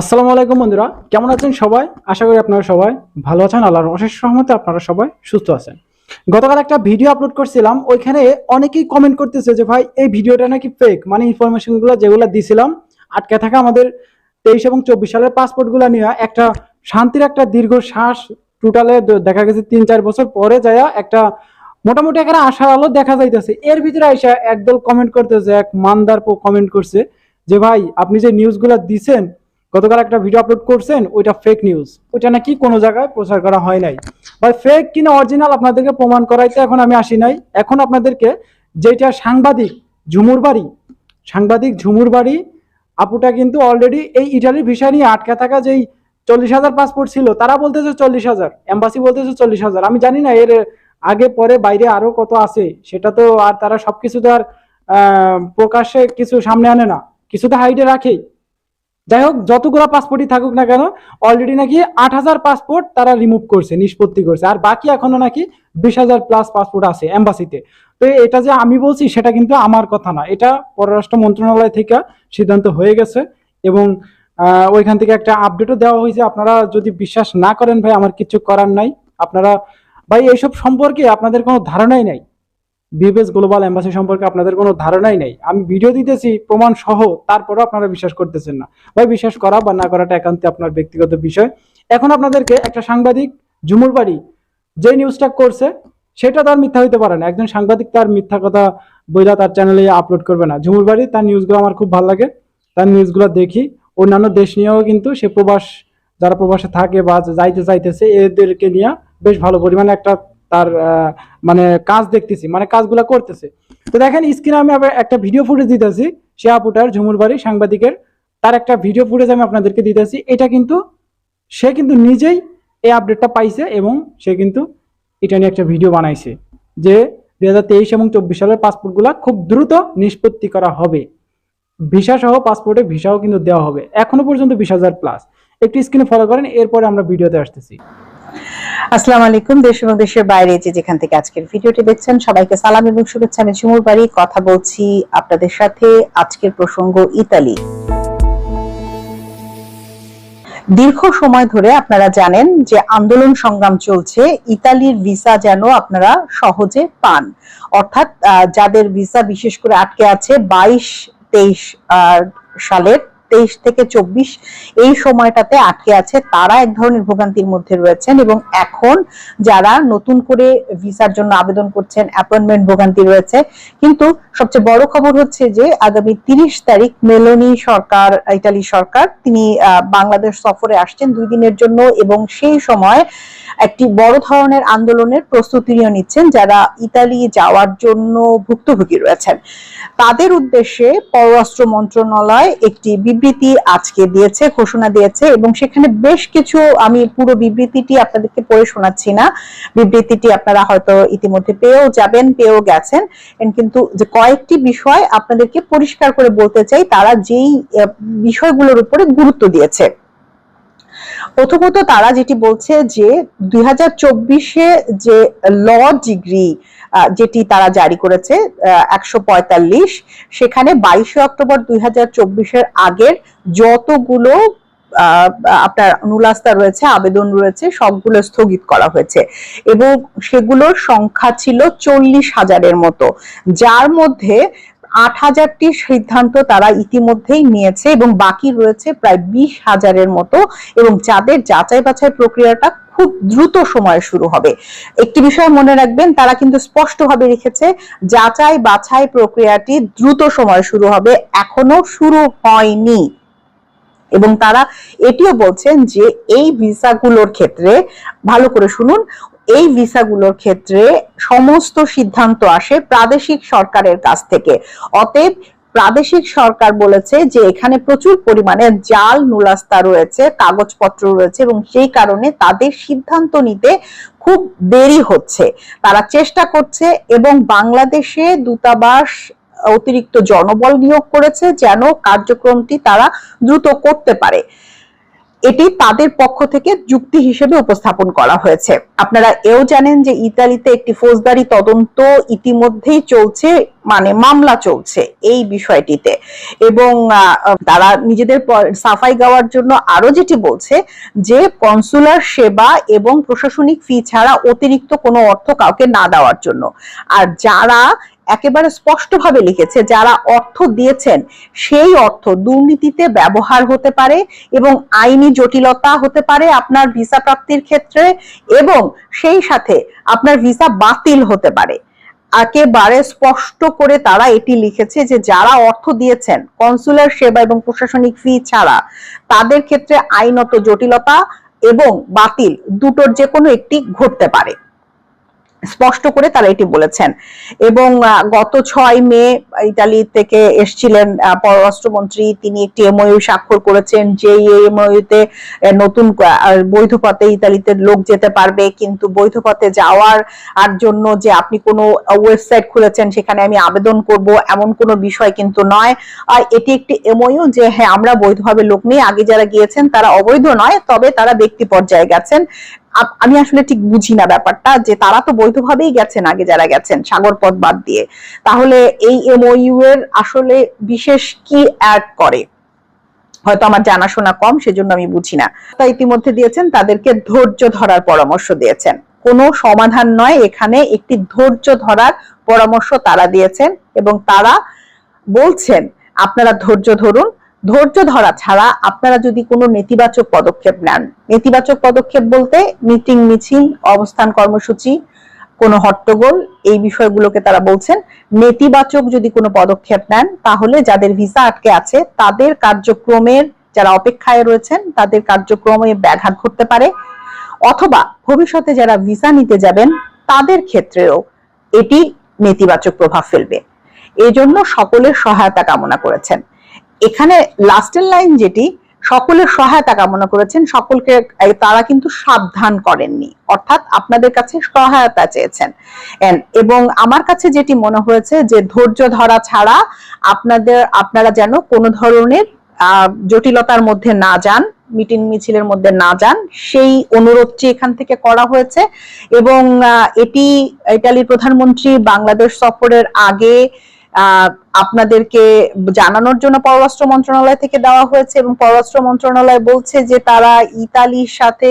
আসসালামু আলাইকুম বন্ধুরা, কেমন আছেন সবাই? আশা করি আপনারা সবাই ভালো আছেন, আল্লাহর অশেষ সহমতে আপনারা সবাই সুস্থ আছেন। গতকাল একটা ভিডিও আপলোড করছিলাম, ওইখানে অনেকেই কমেন্ট করতেছে যে, ভাই, এই ভিডিওটা নাকি ফেক মানে ইনফরমেশনগুলো যেগুলো দিছিলাম, আটকে থাকা আমাদের তেইশ এবং চব্বিশ সালের পাসপোর্টগুলো নিয়ে একটা শান্তির একটা দীর্ঘ শ্বাস টোটালে দেখা গেছে তিন চার বছর পরে যায় একটা মোটামুটি এখানে আশার আলো দেখা যাইতেছে। এর ভিতরে আইসা একদল কমেন্ট করতেছে, এক মানদার কমেন্ট করছে যে, ভাই, আপনি যে নিউজগুলো দিছেন গতকাল একটা ভিডিও আপলোড করছেন ওইটা ফেক নিউজ ওইটা নাকি কোনো জায়গায় প্রচার করা হয় নাই। বা ফেক কিনা অরিজিনাল আপনাদেরকে প্রমাণ করাইতে এখন আমি আসি নাই। এখন আপনাদেরকে যেটা সাংবাদিক ঝুমুর বাড়ি সাংবাদিক ঝুমুর বাড়ি আপুটা কিন্তু অলরেডি এই ইটালির ভিসা নিয়ে আটকে থাকা যেই চল্লিশ হাজার পাসপোর্ট ছিল তারা বলতেছে চল্লিশ হাজার এম্বাসি বলতেছে চল্লিশ হাজার। আমি জানি না এর আগে পরে বাইরে আরও কত আছে সেটা তো আর তারা সবকিছু তো আর আহ, প্রকাশ্যে কিছু সামনে আনে না। কিছু তো হাইডে রাখেই। যাই হোক, যতগুলো পাসপোর্টই থাকুক না কেন অলরেডি নাকি আট হাজার পাসপোর্ট তারা রিমুভ করছে, নিষ্পত্তি করছে। আর বাকি এখনও নাকি বিশ হাজার প্লাস পাসপোর্ট আছে এম্বাসিতে তো এটা যে আমি বলছি, সেটা কিন্তু আমার কথা না। এটা পররাষ্ট্র মন্ত্রণালয় থেকে সিদ্ধান্ত হয়ে গেছে এবং ওইখান থেকে একটা আপডেটও দেওয়া হয়েছে। আপনারা যদি বিশ্বাস না করেন ভাই, আমার কিছু করার নাই। আপনারা, ভাই, এইসব সম্পর্কে আপনাদের কোনো ধারণাই নাই। বিবেস গ্লোবাল এম্বাসি সম্পর্কে আপনাদের কোনো ধারণাই নেই। আমি ভিডিও দিতেছি, প্রমাণ সহ, তারপরও আপনারা বিশ্বাস করতেছেন না। ভাই বিশ্বাস করা বা না করাটা একান্ত আপনার ব্যক্তিগত বিষয়। এখন আপনাদেরকে একটা সাংবাদিক, ঝুমুর বাড়ি, যে নিউজটা করছে, সেটা তার মিথ্যা হইতে পারে না। একজন সাংবাদিক তার মিথ্যা কথা বইলা তার চ্যানেলে আপলোড করবে না। ঝুমুর বাড়ি, তার নিউজগুলো আমার খুব ভালো লাগে। তার নিউজগুলো দেখি। অন্যান্য দেশ নিয়েও কিন্তু সে প্রবাস, যারা প্রবাসে থাকে বা যাইতে চাইতেছে, এদেরকে নিয়ে বেশ ভালো পরিমাণে একটা তার মানে কাজ দেখতেছি মানে কাজগুলো করতেছে। তো দেখেন স্ক্রিনে আমি আবার একটা ভিডিও ফুটেজ দিতেছি, সে আপুটার, ঝুমুর বাড়ি সাংবাদিকের। তার একটা ভিডিও ফুটেজ আমি আপনাদেরকে দিতেছি। এটা কিন্তু, সে কিন্তু নিজেই এই আপডেটটা পাইছে এবং সে কিন্তু এটা নিয়ে একটা ভিডিও বানাইছে যে দুই হাজার তেইশ এবং চব্বিশ সালের পাসপোর্টগুলো খুব দ্রুত নিষ্পত্তি করা হবে। ভিসা সহ পাসপোর্টে ভিসাও কিন্তু দেওয়া হবে। এখনও পর্যন্ত বিশ হাজার প্লাস একটু স্ক্রিনে ফলো করেন, এরপরে আমরা ভিডিওতে আসতেছি। আসসালামু আলাইকুম, দেশ এবং দেশের বাইরে যে যেখান থেকে আজকের ভিডিওটি দেখছেন, সবাইকে সালাম এবং শুভেচ্ছা। আমি ঝুমুর বাড়ি, কথা বলছি আপনাদের সাথে আজকের প্রসঙ্গ ইতালি। দীর্ঘ সময় ধরে আপনারা জানেন যে আন্দোলন সংগ্রাম চলছে, ইতালির ভিসা যেন আপনারা সহজে পান। অর্থাৎ যাদের ভিসা বিশেষ করে আটকে আছে, বাইশ তেইশ সালের তেইশ থেকে চব্বিশ এই সময়টাতে আটকে আছে। তারা এক ধরনের ভোগান্তির মধ্যে রয়েছেন এবং এখন যারা নতুন করে ভিসার জন্য আবেদন করছেন অ্যাপয়েন্টমেন্ট ভোগান্তি রয়েছে। কিন্তু সবচেয়ে বড় খবর হচ্ছে যে, আগামী তিরিশ তারিখ মেলোনি সরকার, ইতালি সরকার, তিনি বাংলাদেশ সফরে আসছেন দুই দিনের জন্য এবং সেই সময় একটি বড় ধরনের আন্দোলনের প্রস্তুতি নিয়ে নিচ্ছেন যারা ইতালি যাওয়ার জন্য ভুক্তভোগী রয়েছেন। তাদের উদ্দেশ্যে পররাষ্ট্র মন্ত্রণালয় একটি বিবৃতি আজকে দিয়েছে, ঘোষণা দিয়েছে এবং সেখানে বেশ কিছু আমি পুরো বিবৃতিটি আপনাদেরকে পড়ে শোনাচ্ছি না। বিবৃতিটি আপনারা হয়তো ইতিমধ্যে পেয়েও যাবেন, পেয়েও গেছেন। কিন্তু যে কয়েকটি বিষয় আপনাদেরকে পরিষ্কার করে বলতে চাই, তারা যেই বিষয়গুলোর উপরে গুরুত্ব দিয়েছে। প্রথমত তারা যেটি বলছে যে দুই হাজার চব্বিশে যে ল ডিগ্রি যেটি তারা জারি করেছে একশো পঁয়তাল্লিশ, সেখানে বাইশে অক্টোবর দুই হাজার চব্বিশের আগের যতগুলো আপনার নুলাস্তা রয়েছে, আবেদন রয়েছে, সবগুলো স্থগিত করা হয়েছে। এবং সেগুলোর সংখ্যা ছিল চল্লিশ হাজারের মতো। যার মধ্যে আট হাজারটি সিদ্ধান্ত তারা ইতিমধ্যেই নিয়েছে এবং বাকি রয়েছে প্রায় বিশ হাজারের মতো এবং যাদের যাচাই বাছাই প্রক্রিয়াটা খুব দ্রুত সময়ে শুরু হবে। একটি বিষয় মনে রাখবেন, তারা কিন্তু স্পষ্টভাবে রেখেছে, যাচাই বাছাই প্রক্রিয়াটি দ্রুত সময়ে শুরু হবে, এখনও শুরু হয়নি। এবং তারা এটিও বলছেন যে এই ভিসাগুলোর ক্ষেত্রে, ভালো করে শুনুন এই ভিসাগুলোর ক্ষেত্রে সমস্ত সিদ্ধান্ত আসে প্রাদেশিক সরকারের কাছ থেকে। অতএব প্রাদেশিক সরকার বলেছে যে এখানে প্রচুর পরিমাণে জাল নুলাস্তা রয়েছে, কাগজপত্র রয়েছে এবং সেই কারণে তাদের সিদ্ধান্ত নিতে খুব দেরি হচ্ছে। তারা চেষ্টা করছে এবং বাংলাদেশে দূতাবাস অতিরিক্ত জনবল নিয়োগ করেছে যেন কার্যক্রমটি তারা দ্রুত করতে পারে। এটি তাদের পক্ষ থেকে যুক্তি হিসেবে উপস্থাপন করা হয়েছে। আপনারা এও জানেন যে ইতালিতে একটি ফৌজদারি তদন্ত ইতিমধ্যেই চলছে মানে মামলা চলছে এই বিষয়টিতে। এবং তারা নিজেদের সাফাই গাওয়ার জন্য আরও যেটি বলছে যে কনসুলার সেবা এবং প্রশাসনিক ফি ছাড়া অতিরিক্ত কোনো অর্থ কাউকে না দেওয়ার জন্য। আর যারা একেবারে স্পষ্টভাবে লিখেছে, যারা অর্থ দিয়েছেন সেই অর্থ দুর্নীতিতে ব্যবহার হতে পারে এবং আইনি জটিলতা হতে পারে আপনার ভিসা প্রাপ্তির ক্ষেত্রে এবং সেই সাথে আপনার ভিসা বাতিল হতে পারে। একেবারে স্পষ্ট করে তারা এটি লিখেছে যে যারা অর্থ দিয়েছেন, কনসুলার সেবা এবং প্রশাসনিক ফি ছাড়া, তাদের ক্ষেত্রে আইনত জটিলতা এবং বাতিল দুটোর যে কোনো একটি ঘটতে পারে। স্পষ্ট করে তারা এটি বলেছেন। এবং গত ছয় মে ইতালি থেকে এসছিলেন পররাষ্ট্রমন্ত্রী। তিনি একটি এমওইউ স্বাক্ষর করেছেন যে এমওইউতে নতুন বৈধ পথে ইতালিতে লোক যেতে পারবে। কিন্তু বৈধ পথে যাওয়ার, আর জন্য যে আপনি কোনো ওয়েবসাইট খুলেছেন, সেখানে আমি আবেদন করব, এমন কোনো বিষয় কিন্তু নয়। আর এটি একটি এমওইউ যে হ্যাঁ আমরা বৈধভাবে লোক নিয়ে আগে যারা গিয়েছেন, তারা অবৈধ নয়, তবে তারা ব্যক্তি পর্যায়ে গেছেন। আমি আসলে ঠিক বুঝি না ব্যাপারটা, যে তারা তো বৈধভাবেই গেছেন আগে যারা গেছেন, সাগর পথ বাদ দিয়ে। তাহলে এই এমওইউ এর আসলে বিশেষ কি অ্যাড করে? হয়তো আমার জানাশোনা কম, সেজন্য আমি বুঝি না। তা ইতিমধ্যে দিয়েছেন, তাদেরকে ধৈর্য ধরার পরামর্শ দিয়েছেন। কোনো সমাধান নয়, এখানে একটি ধৈর্য ধরার পরামর্শ তারা দিয়েছেন এবং তারা বলছেন, আপনারা ধৈর্য ধরুন ধৈর্য ধরা ছাড়া আপনারা যদি কোনো নেতিবাচক পদক্ষেপ নেন, নেতিবাচক পদক্ষেপ বলতে মিটিং মিছিল অবস্থান কর্মসূচি, কোনো হট্টগোল, এই বিষয়গুলোকে তারা বলছেন। নেতিবাচক যদি কোনো পদক্ষেপ নেন, তাহলে যাদের ভিসা আটকে আছে, তাদের কার্যক্রমের যারা অপেক্ষায় রয়েছেন, তাদের কার্যক্রমে ব্যাঘাত ঘটতে পারে। অথবা ভবিষ্যতে যারা ভিসা নিতে যাবেন, তাদের ক্ষেত্রেও এটি নেতিবাচক প্রভাব ফেলবে। এজন্য সকলের সহায়তা কামনা করেছেন। এখানে লাস্টের লাইন যেটি, সকলের সহায়তা কামনা করেছেন, সকলকে তারা কিন্তু সাবধান করেননি। অর্থাৎ আপনাদের কাছে সহায়তা চেয়েছেন। এবং আমার কাছে যেটি মনে হয়েছে যে, ধৈর্য ধরা ছাড়া আপনাদের, আপনারা যেন কোনো ধরনের জটিলতার মধ্যে না যান, মিটিং মিছিলের মধ্যে না যান, সেই অনুরোধটি এখান থেকে করা হয়েছে। এবং এটি ইটালির প্রধানমন্ত্রী বাংলাদেশ সফরের আগে আপনাদেরকে জানানোর জন্য পররাষ্ট্র মন্ত্রণালয় থেকে দেওয়া হয়েছে এবং পররাষ্ট্র মন্ত্রণালয় বলছে যে তারা ইতালির সাথে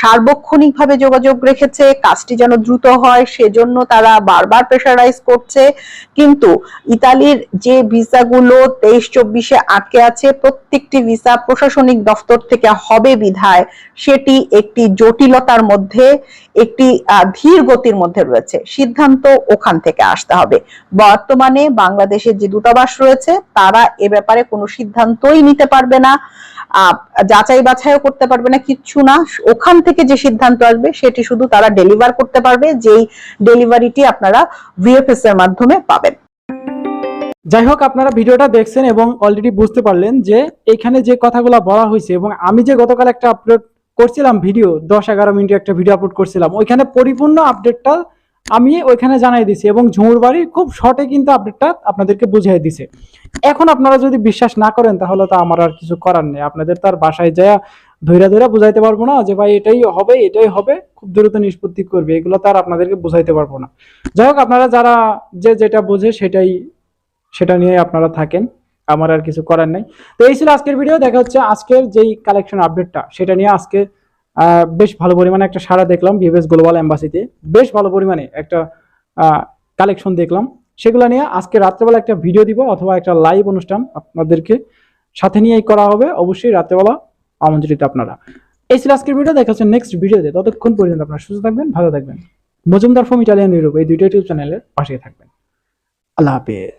সার্বক্ষণিকভাবে যোগাযোগ রেখেছে, কাজটি যেন দ্রুত হয়, সেজন্য তারা বারবার প্রেশারাইজ করছে। কিন্তু ইতালির যে ভিসাগুলো তেইশ চব্বিশে আটকে আছে, প্রত্যেকটি ভিসা প্রশাসনিক দফতর থেকে হবে বিধায় সেটি একটি জটিলতার মধ্যে, একটি ধীর গতির মধ্যে রয়েছে। সিদ্ধান্ত ওখান থেকে আসতে হবে। বর্তমানে বাংলাদেশের যে দূতাবাস রয়েছে, তারা এ ব্যাপারে কোনো সিদ্ধান্তই নিতে পারবে না যাচাই বাছাইও করতে পারবে না, কিচ্ছু না। ওখান থেকে যে সিদ্ধান্ত আসবে, সেটি শুধু তারা ডেলিভার করতে পারবে, যেই ডেলিভারিটি আপনারা ভিএফএস এর মাধ্যমে পাবেন। যাই হোক, আপনারা ভিডিওটা দেখছেন এবং অলরেডি বুঝতে পারলেন যে এখানে যে কথাগুলো বলা হয়েছে এবং আমি যে গতকাল একটা আপলোড করছিলাম ভিডিও, দশ এগারো মিনিট একটা ভিডিও আপলোড করছিলাম, ওইখানে পরিপূর্ণ আপডেটটা আমি ওইখানে জানাই দিছি এবং ঝুমুর বাড়ি খুব শর্টে কিন্তু আপডেটটা আপনাদেরকে বুঝিয়ে দিছে। এখন আপনারা যদি বিশ্বাস না করেন তাহলে তো আমার আর কিছু করার নেই। আপনাদের তার বাসায় যায় ধৈরা ধৈরা বুঝাইতে পারব না যে, ভাই, এটাই হবে এটাই হবে, খুব দ্রুত নিষ্পত্তি করবে। এগুলো তার আপনাদেরকে বুঝাইতে পারব না। যাই হোক, আপনারা যারা যে যেটা বোঝে সেটাই, সেটা নিয়ে আপনারা থাকেন। আমার আর কিছু করার নাই। তো এই ছিল আজকের ভিডিও দেখা হচ্ছে আজকের যেই কালেকশন আপডেটটা সেটা নিয়ে আজকে বেশ ভালো পরিমাণে একটা সারা দেখলাম বিএফএস গ্লোবাল অ্যাম্বাসিতে বেশ ভালো পরিমাণে একটা কালেকশন দেখলাম। সেগুলো নিয়ে আজকে রাত্রেবেলা একটা ভিডিও দিব অথবা একটা লাইভ অনুষ্ঠান আপনাদেরকে সাথে নিয়েই করা হবে। অবশ্যই রাত্রেবেলা আমন্ত্রিত আপনারা। এই ছিল আজকের ভিডিও দেখা হচ্ছে নেক্সট ভিডিওতে ততক্ষণ পর্যন্ত আপনারা সুস্থ থাকবেন, ভালো থাকবেন। মজুমদার ফোম ইটালিয়ান ইউরোপ এই দুইটা ইউটিউব চ্যানেলের পাশে থাকবেন। আল্লাহ হাফেজ।